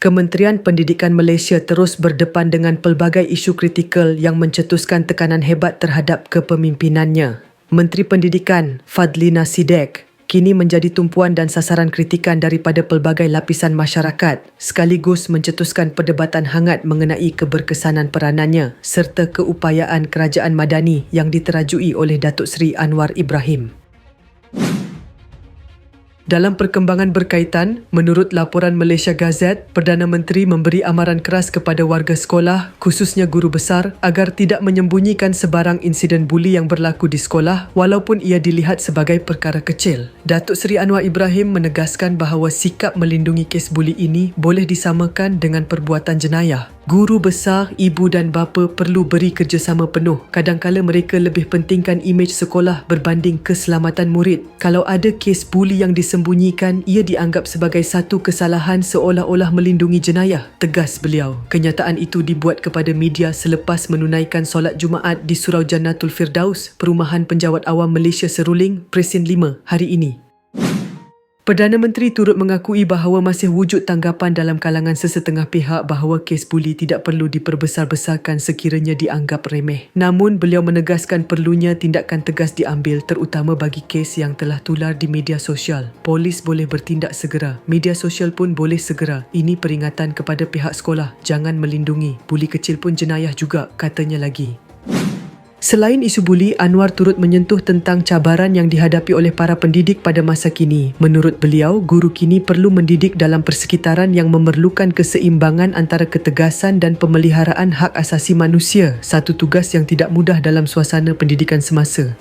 Kementerian Pendidikan Malaysia terus berdepan dengan pelbagai isu kritikal yang mencetuskan tekanan hebat terhadap kepemimpinannya. Menteri Pendidikan Fadlina Sidek kini menjadi tumpuan dan sasaran kritikan daripada pelbagai lapisan masyarakat sekaligus mencetuskan perdebatan hangat mengenai keberkesanan peranannya serta keupayaan kerajaan madani yang diterajui oleh Datuk Seri Anwar Ibrahim. Dalam perkembangan berkaitan, menurut laporan Malaysia Gazette, Perdana Menteri memberi amaran keras kepada warga sekolah, khususnya guru besar, agar tidak menyembunyikan sebarang insiden buli yang berlaku di sekolah walaupun ia dilihat sebagai perkara kecil. Datuk Seri Anwar Ibrahim menegaskan bahawa sikap melindungi kes buli ini boleh disamakan dengan perbuatan jenayah. Guru besar, ibu dan bapa perlu beri kerjasama penuh. Kadangkala mereka lebih pentingkan imej sekolah berbanding keselamatan murid. Kalau ada kes buli yang disembunyikan, ia dianggap sebagai satu kesalahan seolah-olah melindungi jenayah, tegas beliau. Kenyataan itu dibuat kepada media selepas menunaikan solat Jumaat di Surau Jannatul Firdaus, Perumahan Penjawat Awam Malaysia Seruling, Presin 5 hari ini. Perdana Menteri turut mengakui bahawa masih wujud tanggapan dalam kalangan sesetengah pihak bahawa kes buli tidak perlu diperbesar-besarkan sekiranya dianggap remeh. Namun, beliau menegaskan perlunya tindakan tegas diambil terutama bagi kes yang telah tular di media sosial. Polis boleh bertindak segera. Media sosial pun boleh segera. Ini peringatan kepada pihak sekolah. Jangan melindungi. Buli kecil pun jenayah juga, katanya lagi. Selain isu buli, Anwar turut menyentuh tentang cabaran yang dihadapi oleh para pendidik pada masa kini. Menurut beliau, guru kini perlu mendidik dalam persekitaran yang memerlukan keseimbangan antara ketegasan dan pemeliharaan hak asasi manusia, satu tugas yang tidak mudah dalam suasana pendidikan semasa.